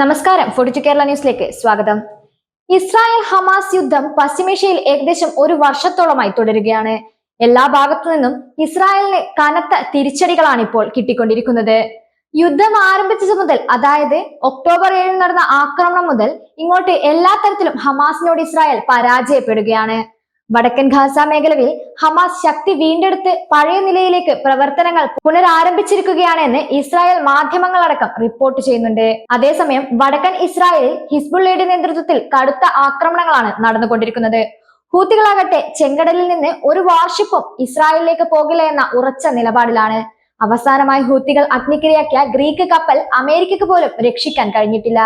നമസ്കാരം. ഫോർട്ടിച്ചു കേരള ന്യൂസിലേക്ക് സ്വാഗതം. ഇസ്രായേൽ ഹമാസ് യുദ്ധം പശ്ചിമേഷ്യയിൽ ഏകദേശം ഒരു വർഷത്തോളമായി തുടരുകയാണ്. എല്ലാ ഭാഗത്തു നിന്നും ഇസ്രായേലിന് കനത്ത തിരിച്ചടികളാണ് ഇപ്പോൾ കിട്ടിക്കൊണ്ടിരിക്കുന്നത്. യുദ്ധം ആരംഭിച്ചത് മുതൽ അതായത് ഒക്ടോബർ ഏഴിന് നടന്ന ആക്രമണം മുതൽ ഇങ്ങോട്ട് എല്ലാ തരത്തിലും ഹമാസിനോട് ഇസ്രായേൽ പരാജയപ്പെടുകയാണ്. വടക്കൻ ഖാസ മേഖലയിൽ ഹമാസ് ശക്തി വീണ്ടെടുത്ത് പഴയ നിലയിലേക്ക് പ്രവർത്തനങ്ങൾ പുനരാരംഭിച്ചിരിക്കുകയാണെന്ന് ഇസ്രായേൽ മാധ്യമങ്ങളടക്കം റിപ്പോർട്ട് ചെയ്യുന്നുണ്ട്. അതേസമയം വടക്കൻ ഇസ്രായേലിൽ ഹിസ്ബുള്ളയുടെ നേതൃത്വത്തിൽ കടുത്ത ആക്രമണങ്ങളാണ് നടന്നുകൊണ്ടിരിക്കുന്നത്. ഹൂത്തികളാകട്ടെ ചെങ്കടലിൽ നിന്ന് ഒരു വാർഷിപ്പും ഇസ്രായേലിലേക്ക് പോകില്ല എന്ന ഉറച്ച നിലപാടിലാണ്. അവസാനമായി ഹൂത്തികൾ അഗ്നിക്കിരയാക്കിയ ഗ്രീക്ക് കപ്പൽ അമേരിക്കക്ക് പോലും രക്ഷിക്കാൻ കഴിഞ്ഞിട്ടില്ല.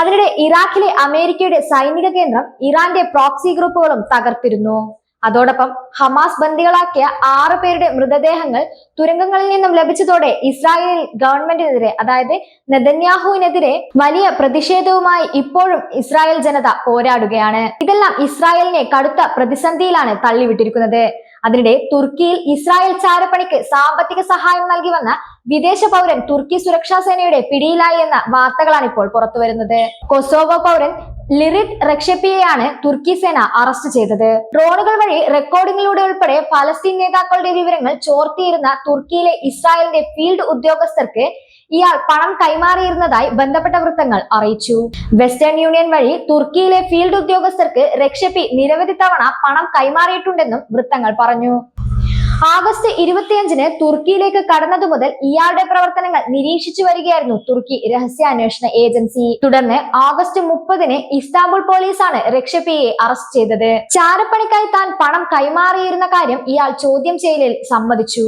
അതിനിടെ ഇറാഖിലെ അമേരിക്കയുടെ സൈനിക കേന്ദ്രം ഇറാന്റെ പ്രോക്സി ഗ്രൂപ്പുകളും തകർത്തിരുന്നു. അതോടൊപ്പം ഹമാസ് ബന്ദികളാക്കിയ ആറു പേരുടെ മൃതദേഹങ്ങൾ തുരങ്കങ്ങളിൽ നിന്നും ലഭിച്ചതോടെ ഇസ്രായേൽ ഗവൺമെന്റിനെതിരെ അതായത് നെതന്യാഹുവിനെതിരെ വലിയ പ്രതിഷേധവുമായി ഇപ്പോഴും ഇസ്രായേൽ ജനത പോരാടുകയാണ്. ഇതെല്ലാം ഇസ്രായേലിനെ കടുത്ത പ്രതിസന്ധിയിലാണ് തള്ളിവിട്ടിരിക്കുന്നത്. അതിനിടെ തുർക്കിയിൽ ഇസ്രായേൽ ചാരപ്പണിക്ക് സാമ്പത്തിക സഹായം നൽകി വന്ന വിദേശ പൗരൻ തുർക്കി സുരക്ഷാ സേനയുടെ പിടിയിലായി എന്ന വാർത്തകളാണ് ഇപ്പോൾ പുറത്തുവരുന്നത്. കൊസോവോ പൗരൻ ലിറിറ്റ് റക്ഷപ്പിയെയാണ് തുർക്കി സേന അറസ്റ്റ് ചെയ്തത്. ഡ്രോണുകൾ വഴി റെക്കോർഡിംഗിലൂടെ ഉൾപ്പെടെ പലസ്തീൻ നേതാക്കളുടെ വിവരങ്ങൾ ചോർത്തിയിരുന്ന തുർക്കിയിലെ ഇസ്രായേലിന്റെ ഫീൽഡ് ഉദ്യോഗസ്ഥർക്ക് ഇയാൾ പണം കൈമാറിയിരുന്നതായി ബന്ധപ്പെട്ട വൃത്തങ്ങൾ അറിയിച്ചു. വെസ്റ്റേൺ യൂണിയൻ വഴി തുർക്കിയിലെ ഫീൽഡ് ഉദ്യോഗസ്ഥർക്ക് രക്ഷപ്പി നിരവധി തവണ പണം കൈമാറിയിട്ടുണ്ടെന്നും വൃത്തങ്ങൾ പറഞ്ഞു. ആഗസ്റ്റ് ഇരുപത്തിയഞ്ചിന് തുർക്കിയിലേക്ക് കടന്നതു മുതൽ ഇയാളുടെ പ്രവർത്തനങ്ങൾ നിരീക്ഷിച്ചു വരികയായിരുന്നു തുർക്കി രഹസ്യാന്വേഷണ ഏജൻസി. തുടർന്ന് ആഗസ്റ്റ് മുപ്പതിന് ഇസ്താംബുൾ പോലീസാണ് രക്ഷപ്പിയെ അറസ്റ്റ് ചെയ്തത്. ചാരപ്പണിക്കായി താൻ പണം കൈമാറിയിരുന്ന കാര്യം ഇയാൾ ചോദ്യം ചെയ്യലിൽ സമ്മതിച്ചു.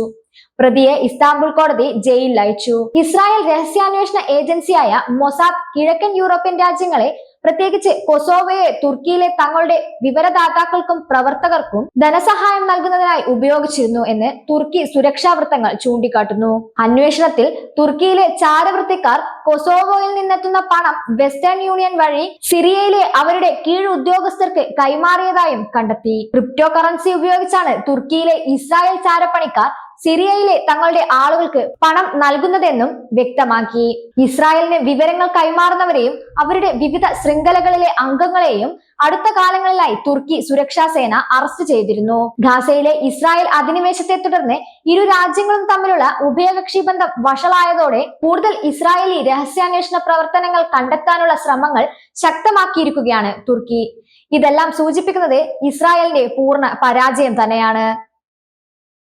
പ്രതിയെ ഇസ്താംബുൾ കോടതി ജയിലിൽ അയച്ചു. ഇസ്രായേൽ രഹസ്യാന്വേഷണ ഏജൻസിയായ മൊസാദ് കിഴക്കൻ യൂറോപ്യൻ രാജ്യങ്ങളെ പ്രത്യേകിച്ച് കൊസോവയെ തുർക്കിയിലെ തങ്ങളുടെ വിവരദാതാക്കൾക്കും പ്രവർത്തകർക്കും ധനസഹായം നൽകുന്നതിനായി ഉപയോഗിച്ചിരുന്നു എന്ന് തുർക്കി സുരക്ഷാ വൃത്തങ്ങൾ ചൂണ്ടിക്കാട്ടുന്നു. അന്വേഷണത്തിൽ തുർക്കിയിലെ ചാരവൃത്തിക്കാർ കൊസോവോയിൽ നിന്നെത്തുന്ന പണം വെസ്റ്റേൺ യൂണിയൻ വഴി സിറിയയിലെ അവരുടെ കീഴ് ഉദ്യോഗസ്ഥർക്ക് കൈമാറിയതായും കണ്ടെത്തി. ക്രിപ്റ്റോ കറൻസി ഉപയോഗിച്ചാണ് തുർക്കിയിലെ ഇസ്രായേൽ ചാരപ്പണിക്കാർ സിറിയയിലെ തങ്ങളുടെ ആളുകൾക്ക് പണം നൽകുന്നതെന്നും വ്യക്തമാക്കി. ഇസ്രായേലിന് വിവരങ്ങൾ കൈമാറുന്നവരെയും അവരുടെ വിവിധ ശൃംഖലകളിലെ അംഗങ്ങളെയും അടുത്ത കാലങ്ങളിലായി തുർക്കി സുരക്ഷാ സേന അറസ്റ്റ് ചെയ്തിരുന്നു. ഗാസയിലെ ഇസ്രായേൽ അധിനിവേശത്തെ തുടർന്ന് ഇരു രാജ്യങ്ങളും തമ്മിലുള്ള ഉഭയകക്ഷി ബന്ധം വഷളായതോടെ കൂടുതൽ ഇസ്രായേലി രഹസ്യാന്വേഷണ പ്രവർത്തനങ്ങൾ കണ്ടെത്താനുള്ള ശ്രമങ്ങൾ ശക്തമാക്കിയിരിക്കുകയാണ് തുർക്കി. ഇതെല്ലാം സൂചിപ്പിക്കുന്നത് ഇസ്രായേലിന്റെ പൂർണ പരാജയം തന്നെയാണ്.